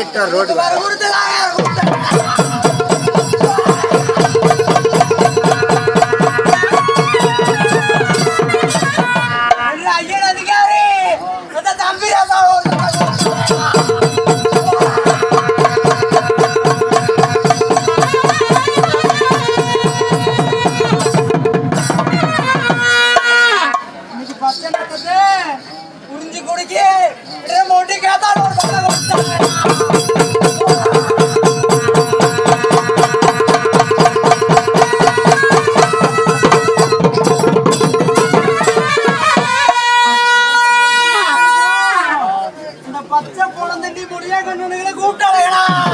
kilometre road புரிஞ்சு குடிக்கி மொண்டி காத்தா குழந்தை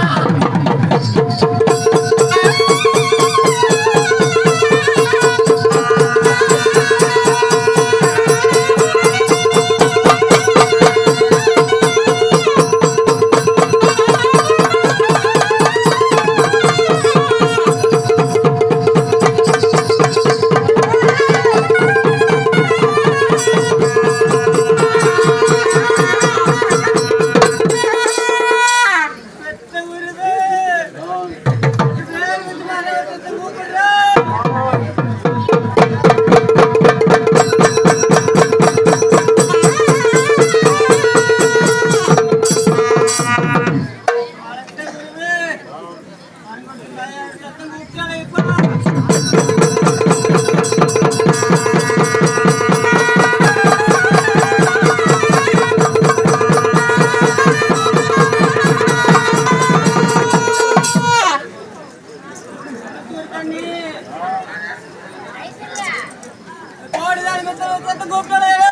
やめたらちょっとこっから